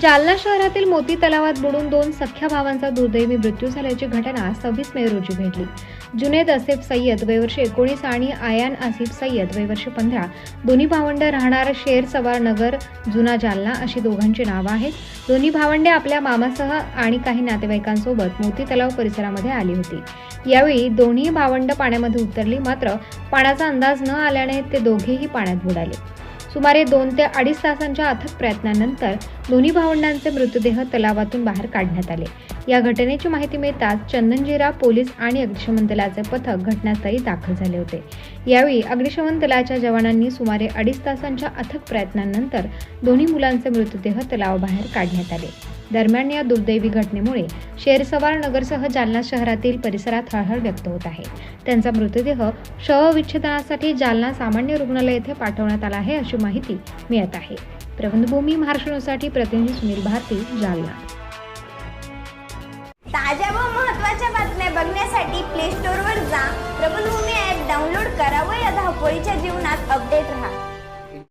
जालना शहरातील मोती तलावात बुडून दोन सख्या भावांचा दुर्दैवी मृत्यू झाल्याची घटना सव्वीस मे रोजी घडली. जुनेद असेफ सय्यद वयवर्षे एकोणीस आणि आयान आसिफ सय्यद वयवर्षे पंधरा दोन्ही भावंड राहणार शेर सवार नगर जुना जालना अशी दोघांची नावं आहेत. दोन्ही भावंडे आपल्या मामासह आणि काही नातेवाईकांसोबत मोती तलाव परिसरामध्ये आली होती. यावेळी दोन्ही भावंड पाण्यामध्ये उतरली मात्र पाण्याचा अंदाज न आल्याने ते दोघेही पाण्यात बुडाले. सुमारे दोन ते अडीच तासांच्या अथक प्रयत्नानंतर दोन्ही भावंडांचे मृतदेह तलावातून बाहेर काढण्यात आले. या घटनेची माहिती मिळताच चंदनजिरा पोलीस आणि अग्निशमन दलाचे पथक घटनास्थळी दाखल झाले होते. यावेळी अग्निशमन दलाच्या जवानांनी सुमारे अडीच तासांच्या अथक प्रयत्नांनंतर दोन्ही मुलांचे मृतदेह तलावाबाहेर काढण्यात आले. दरम्यान या दुर्दैवी घटनेमुळे शेरसवार नगरसह जालना शहरातील परिसरात हळहळ व्यक्त होत आहे. त्यांचा मृतदेह शवविच्छेदनासाठी जालना सामान्य रुग्णालय येथे पाठवण्यात आला आहे अशी माहिती मिळत आहे. प्रबंधभूमी महाराष्ट्रसाठी प्रतिनिधी सुनील भारती जालना. ताज्या व महत्त्वाच्या बातम्या बघण्यासाठी प्ले स्टोअरवर जा. प्रबंधभूमी ॲप डाउनलोड करा व या धावपळीच्या जीवनात अपडेट राहा.